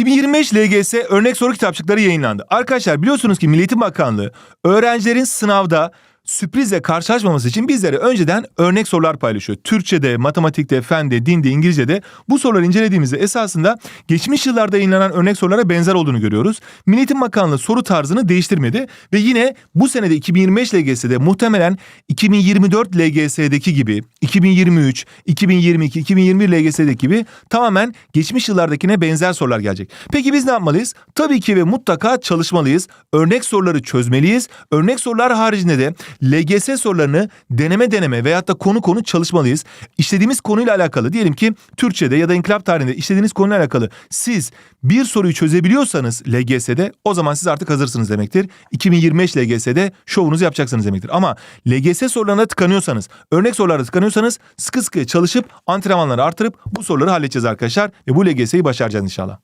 2025 LGS örnek soru kitapçıkları yayınlandı. Arkadaşlar biliyorsunuz ki Milli Eğitim Bakanlığı öğrencilerin sınavda sürprizle karşılaşmaması için bizlere önceden örnek sorular paylaşıyor. Türkçe'de, matematikte, fende, dinde, İngilizce'de bu soruları incelediğimizde esasında geçmiş yıllarda yayınlanan örnek sorulara benzer olduğunu görüyoruz. Milli Eğitim Bakanlığı soru tarzını değiştirmedi ve yine bu senede 2025 LGS'de muhtemelen 2024 LGS'deki gibi 2023, 2022, 2021 LGS'deki gibi tamamen geçmiş yıllardakine benzer sorular gelecek. Peki biz ne yapmalıyız? Tabii ki ve mutlaka çalışmalıyız. Örnek soruları çözmeliyiz. Örnek sorular haricinde de LGS sorularını deneme deneme veyahut da konu konu çalışmalıyız. İşlediğimiz konuyla alakalı diyelim ki Türkçe'de ya da inkılap tarihinde işlediğiniz konuyla alakalı siz bir soruyu çözebiliyorsanız LGS'de o zaman siz artık hazırsınız demektir. 2025 LGS'de şovunuzu yapacaksınız demektir. Ama LGS sorularına tıkanıyorsanız, örnek sorularda tıkanıyorsanız sıkı sıkı çalışıp antrenmanları artırıp bu soruları halledeceğiz arkadaşlar ve bu LGS'yi başaracağız inşallah.